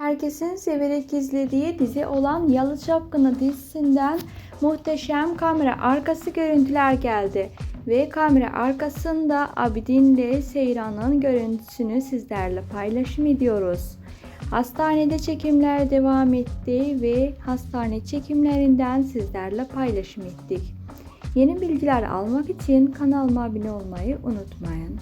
Herkesin severek izlediği dizi olan Yalı Çapkını dizisinden muhteşem kamera arkası görüntüler geldi. Ve kamera arkasında Abidin ile Seyran'ın görüntüsünü sizlerle paylaşım ediyoruz. Hastanede çekimler devam etti ve hastane çekimlerinden sizlerle paylaşım ettik. Yeni bilgiler almak için kanalıma abone olmayı unutmayın.